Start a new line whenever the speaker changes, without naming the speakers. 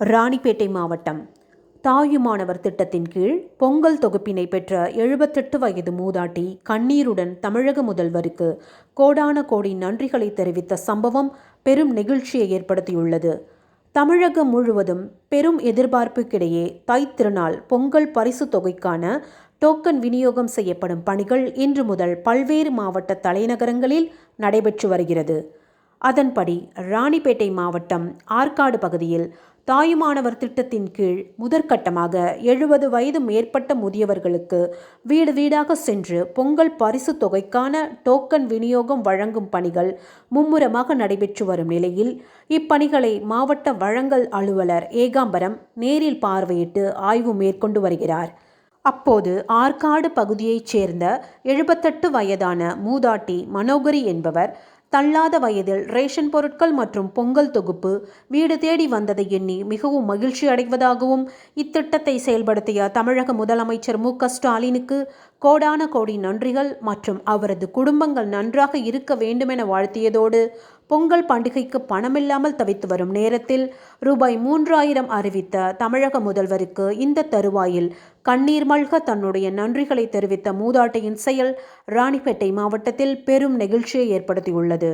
ராணிப்பேட்டை மாவட்டம் தாயுமானவர் திட்டத்தின் கீழ் பொங்கல் தொகுப்பினை பெற்ற எழுபத்தெட்டு வயது மூதாட்டி கண்ணீருடன் தமிழக முதல்வருக்கு கோடான கோடி நன்றிகளை தெரிவித்த சம்பவம் பெரும் நெகிழ்ச்சியை ஏற்படுத்தியுள்ளது. தமிழகம் முழுவதும் பெரும் எதிர்பார்ப்புக்கிடையே தைத்திருநாள் பொங்கல் பரிசு தொகைக்கான டோக்கன் விநியோகம் செய்யப்படும் பணிகள் இன்று முதல் பல்வேறு மாவட்ட தலைநகரங்களில் நடைபெற்று வருகிறது. அதன்படி ராணிப்பேட்டை மாவட்டம் ஆற்காடு பகுதியில் தாயுமானவர் திட்டத்தின் கீழ் முதற்கட்டமாக எழுபது வயது மேற்பட்ட முதியவர்களுக்கு வீடு வீடாக சென்று பொங்கல் பரிசு தொகைக்கான டோக்கன் விநியோகம் வழங்கும் பணிகள் மும்முரமாக நடைபெற்று வரும் நிலையில் இப்பணிகளை மாவட்ட வழங்கல் அலுவலர் ஏகாம்பரம் நேரில் பார்வையிட்டு ஆய்வு மேற்கொண்டு வருகிறார். அப்போது ஆற்காடு பகுதியைச் சேர்ந்த எழுபத்தெட்டு வயதான மூதாட்டி மனோகரி என்பவர் தள்ளாத வயதில் ரேஷன் பொருட்கள் மற்றும் பொங்கல் தொகுப்பு வீடு தேடி வந்ததை எண்ணி மிகவும் மகிழ்ச்சி அடைவதாகவும் இத்திட்டத்தை செயல்படுத்திய தமிழக முதலமைச்சர் மு ஸ்டாலினுக்கு கோடான கோடி நன்றிகள் மற்றும் அவரது குடும்பங்கள் நன்றாக இருக்க வேண்டுமென வாழ்த்தியதோடு பொங்கல் பண்டிகைக்கு பணமில்லாமல் தவித்து வரும் நேரத்தில் ரூபாய் மூன்றாயிரம் அறிவித்த தமிழக முதல்வருக்கு இந்த தருவாயில் கண்ணீர் மல்க தன்னுடைய நன்றிகளை தெரிவித்த மூதாட்டையின் செயல் ராணிப்பேட்டை மாவட்டத்தில் பெரும் நெகிழ்ச்சியை ஏற்படுத்தியுள்ளது.